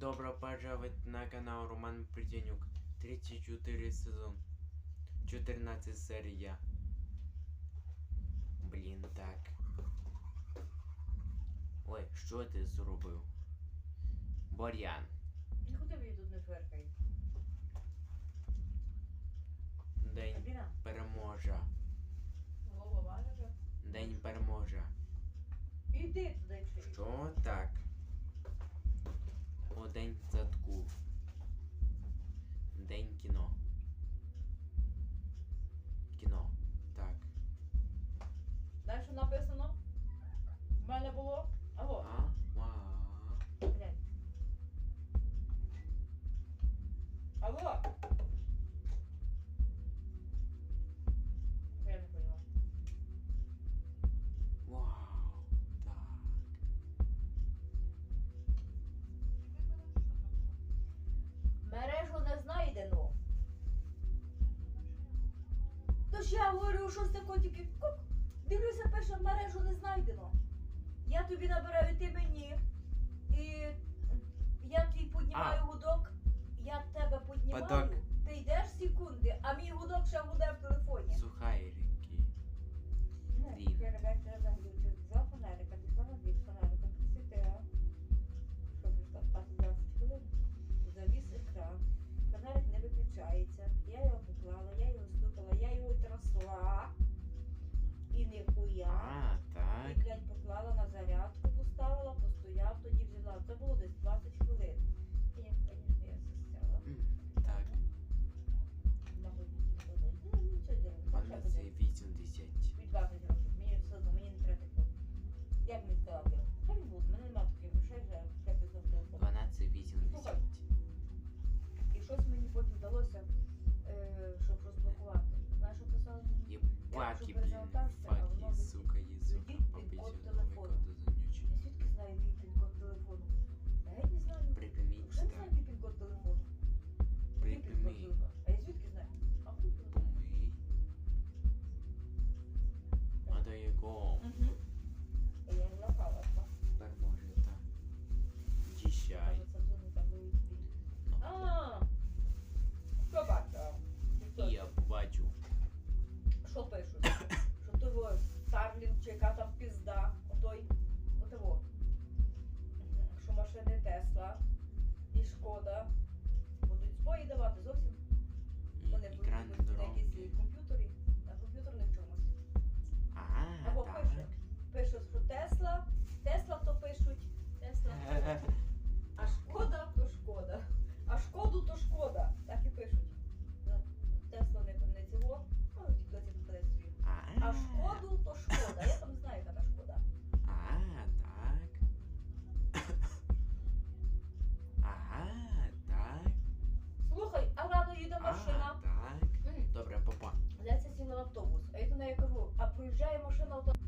Добро пожаловать на канал Роман Приденюк. 34 сезон. 14 серія. Блін, так. Ой, що ти зробив? Борян. Нікуди мені тут не феркай. День переможа. голова важа. День переможа. Іди туди чи. Що так? О, день садку. День. Кіно. Тож я говорю, що це котики. Кук. Дивлюся, пише, мережу не знайдено. Я тобі набираю, ти мені. І я твій піднімаю гудок, я тебе піднімаю. Ти йдеш секунди, а мій гудок ще гуде в Єбаки, блін. Факи, сука, телефону. далеко до занючі. Я звідки знаю мій пін-код телефону? Я геть не знаю. Припиніть Вже не знаю мій пін-код телефону. Який пін-код Припини. телефону? А я звідки знаю? А хуй його знає. Помий. А до якого. Я не лапала. переможете? Діщай. Це вже яка там пізда, отой, отого. Що машини Тесла Шкоду то шкода. Я там знаю, яка шкода. А, так. Ага, так. Слухай, а рано їде машина. А, так. Добре, папа. Здається, сіла автобус. А я до неї кажу, а проїжджає машина автобус.